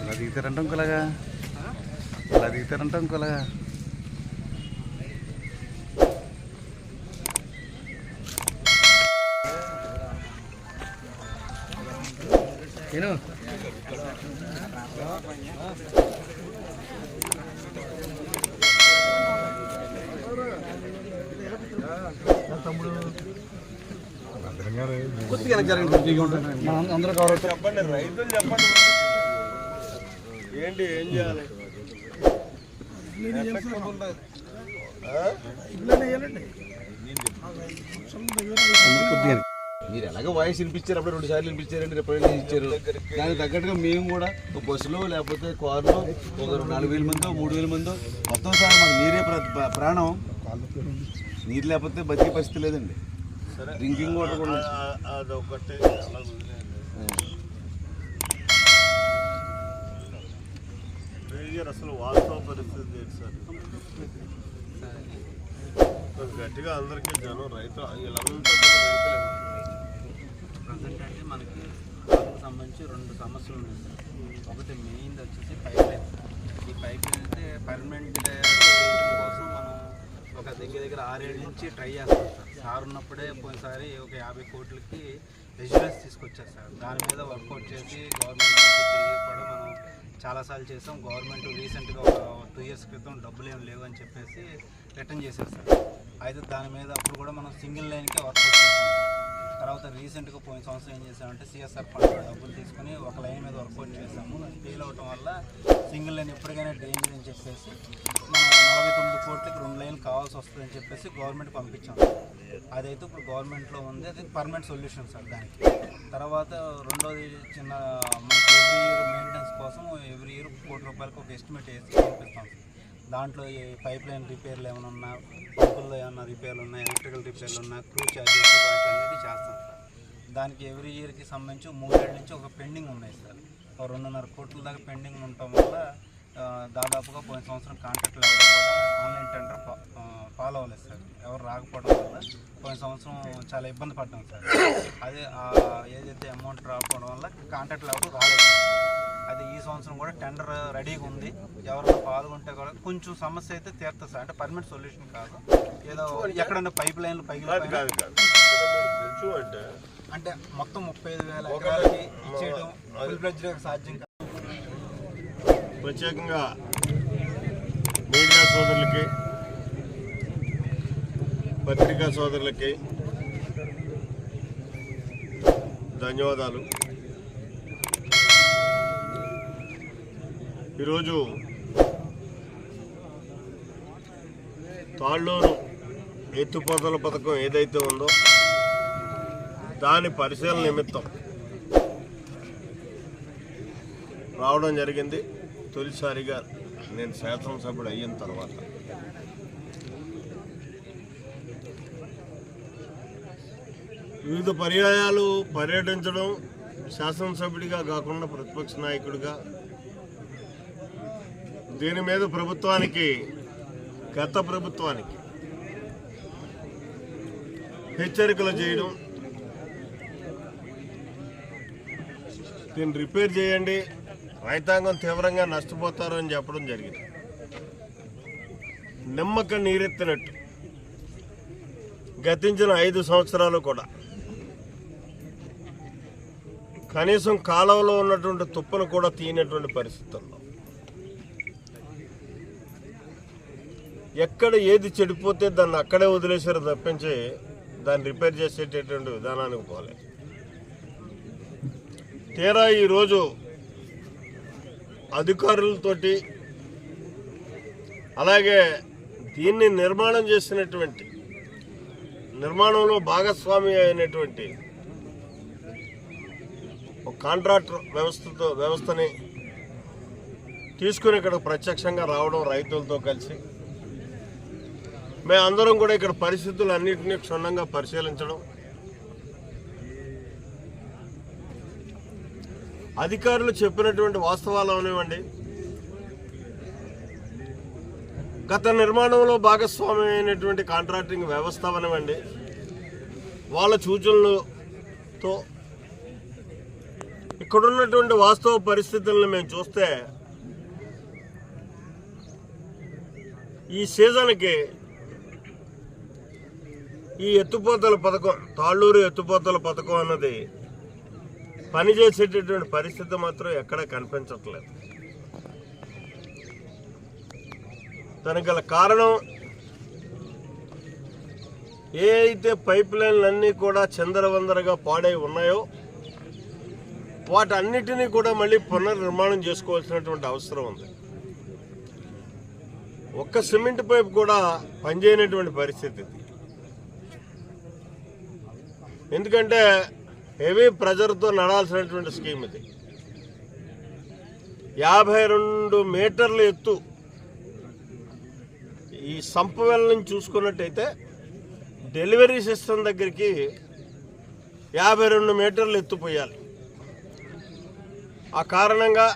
ఇలా దిగుతారంటాం కొలగా? ఇలా దిగుతారంటాం కొలగా? ఇంకోలాగా నేను కొద్దిగా జరగండి అందరూ చెప్పండి రైతులు చెప్పండి ఏంటి ఏం చేయాలి కొద్దిగా మీరు ఎలాగ వాయిస్ వినిపించారు? అప్పుడు రెండు సార్లు వినిపించారండి రిప్రజెంట్ ఇచ్చారు. దానికి తగ్గట్టుగా మేము కూడా ఒక బస్సులో లేకపోతే కారులో ఒక నాలుగు వేల మందో మూడు వేల మందో మొత్తం సార్ మాకు నీరే ప్ర- ప్ర- ప్రాణం. నీరు లేకపోతే బతికే పరిస్థితి లేదండి. సరే. డ్రింకింగ్ వాటర్ కూడా అదొకటి అసలు వాస్తవ పరిస్థితి సార్. గట్టిగా అందరికీ జనం రైతులు వీళ్ళంతా కూడా రైతులే. ప్రజెంట్ అంటే మనకి వాటర్కి సంబంధించి రెండు సమస్యలు ఉన్నాయి సార్. ఒకటి మెయిన్ వచ్చేసి పైప్ లైన్ ఈ పైప్ లైన్ అయితే పర్మనెంట్ కోసం మనం ఒక దగ్గర దగ్గర ఆరేళ్ళ నుంచి ట్రై చేస్తాం సార్. సార్ ఉన్నప్పుడే పోయినసారి ఒక యాభై కోట్లకి రెజ్యూరెన్స్ తీసుకొచ్చారు సార్. దాని మీద వర్కౌట్ చేసి గవర్నమెంట్ కూడా మనం చాలాసార్లు చేసాం. గవర్నమెంట్ రీసెంట్గా ఒక టూ ఇయర్స్ క్రితం డబ్బులు ఏం లేవు అని చెప్పేసి రిటర్న్ చేశారు సార్. అయితే దాని మీద అప్పుడు కూడా మనం సింగిల్ లైన్కే వర్కౌట్ చేసాం సార్. తర్వాత రీసెంట్గా పోయిన సంవత్సరం ఏం చేసామంటే సిఎస్ఆర్ ఫండ్ డబ్బులు తీసుకుని ఒక లైన్ మీద వర్కౌట్ చేసాము అది ఫెయిల్ అవటం వల్ల సింగిల్ లైన్ ఎప్పటికైనా డేంజర్ అని చెప్పేసి మనం నలభై తొమ్మిది కోట్లకి రెండు లైన్లు కావాల్సి వస్తుందని చెప్పేసి గవర్నమెంట్ పంపించాం. అదైతే ఇప్పుడు గవర్నమెంట్లో ఉంది. అది పర్మనెంట్ సొల్యూషన్ సార్ దానికి. తర్వాత రెండోది చిన్న మనకి ఎవ్రీ ఇయర్ మెయింటెనెన్స్ కోసం ఎవ్రీ ఇయర్ కోటి రూపాయలకు ఒక ఎస్టిమేట్ వేసి పంపిస్తాం సార్. దాంట్లో ఈ పైప్ లైన్ రిపేర్లు ఏమైనా ఉన్నా పంపుల్లో ఏమైనా రిపేర్లు ఉన్నా ఎలక్ట్రికల్ రిపేర్లు ఉన్నా క్రూ ఛార్జెస్ వాటి చేస్తాం సార్. దానికి ఎవ్రీ ఇయర్కి సంబంధించి మూడేళ్ళ నుంచి ఒక పెండింగ్ ఉన్నాయి సార్. ఒక రెండున్నర కోట్ల దాకా పెండింగ్ ఉండటం వల్ల దాదాపుగా పోయిన సంవత్సరం కాంట్రాక్ట్లు ఎవరు కూడా ఆన్లైన్ టెండర్ ఫాలో అవ్వలేదు సార్. ఎవరు రాకపోవడం వల్ల పోయిన సంవత్సరం చాలా ఇబ్బంది పడ్డాం సార్. అదే ఏదైతే అమౌంట్ రాకపోవడం వల్ల కాంట్రాక్ట్లు ఎవరు రాలేదు. సంవత్సరం కూడా టెండర్ రెడీగా ఉంది. ఎవరైనా పాల్గొంటే కూడా కొంచెం సమస్య అయితే తీరుతుంది సార్. అంటే పర్మనెంట్ సొల్యూషన్ కాదు. ఏదో ఎక్కడైనా పైప్ లైన్లు పైకి అంటే మొత్తం ముప్పై ఐదు వేల ఎకరాలకి ఇచ్చేయడం ఫుల్ సాధ్యం కాదు. ప్రత్యేకంగా మీడియా సోదరులకి పత్రికా సోదరులకి ధన్యవాదాలు. ఈరోజు తాళ్ళూరు ఎత్తుపోతల పథకం ఏదైతే ఉందో దాని పరిశీలన నిమిత్తం రావడం జరిగింది. తొలిసారిగా నేను శాసనసభ్యుడు అయిన తర్వాత. వివిధ పర్యాయాలు పర్యటించడం శాసనసభ్యుడిగా కాకుండా ప్రతిపక్ష నాయకుడిగా దీని మీద ప్రభుత్వానికి గత ప్రభుత్వానికి హెచ్చరికలు చేయడం దీన్ని రిపేర్ చేయండి. రైతాంగం తీవ్రంగా నష్టపోతారు అని చెప్పడం జరిగింది. నిమ్మక నీరెత్తినట్టు గతించిన ఐదు సంవత్సరాలు కూడా. కనీసం కాలువలో ఉన్నటువంటి తుప్పను కూడా తీయనటువంటి పరిస్థితుల్లో. ఎక్కడ ఏది చెడిపోతే దాన్ని అక్కడే వదిలేశారు తప్పించి దాన్ని రిపేర్ చేసేటటువంటి విధానానికి పోలే. తీరా ఈరోజు అధికారులతోటి అలాగే దీన్ని నిర్మాణం చేసినటువంటి నిర్మాణంలో భాగస్వామి అయినటువంటి ఒక కాంట్రాక్టర్ వ్యవస్థతో వ్యవస్థని తీసుకుని ఇక్కడ ప్రత్యక్షంగా రావడం రైతులతో కలిసి మేమందరం కూడా ఇక్కడ పరిస్థితులు అన్నింటినీ క్షుణ్ణంగా పరిశీలించడం. అధికారులు చెప్పినటువంటి వాస్తవాలు అవనివ్వండి. గత నిర్మాణంలో భాగస్వామి అయినటువంటి కాంట్రాక్టింగ్ వ్యవస్థ అనివ్వండి వాళ్ళ సూచనలతో ఇక్కడున్నటువంటి వాస్తవ పరిస్థితులను మేము చూస్తే ఈ సీజన్కి ఈ ఎత్తుపోతల పథకం తాళ్ళూరు ఎత్తుపోతల పథకం అన్నది పనిచేసేటటువంటి పరిస్థితి మాత్రం ఎక్కడ కనిపించట్లేదు. దానికి గల కారణం ఏ అయితే పైప్ లైన్లన్నీ కూడా చందరవందరగా పాడై ఉన్నాయో వాటన్నిటినీ కూడా మళ్ళీ పునర్నిర్మాణం చేసుకోవాల్సినటువంటి అవసరం ఉంది. ఒక్క సిమెంట్ పైప్ కూడా పనిచేయనటువంటి పరిస్థితి ఇది. ఎందుకంటే హెవీ ప్రెజర్తో నడాల్సినటువంటి స్కీమ్ ఇది. యాభై రెండు మీటర్ల ఎత్తు ఈ సంపవెల్ నుంచి చూసుకున్నట్టయితే డెలివరీ సిస్టమ్ దగ్గరికి యాభై రెండు మీటర్లు ఎత్తుపోయాలి ఆ కారణంగా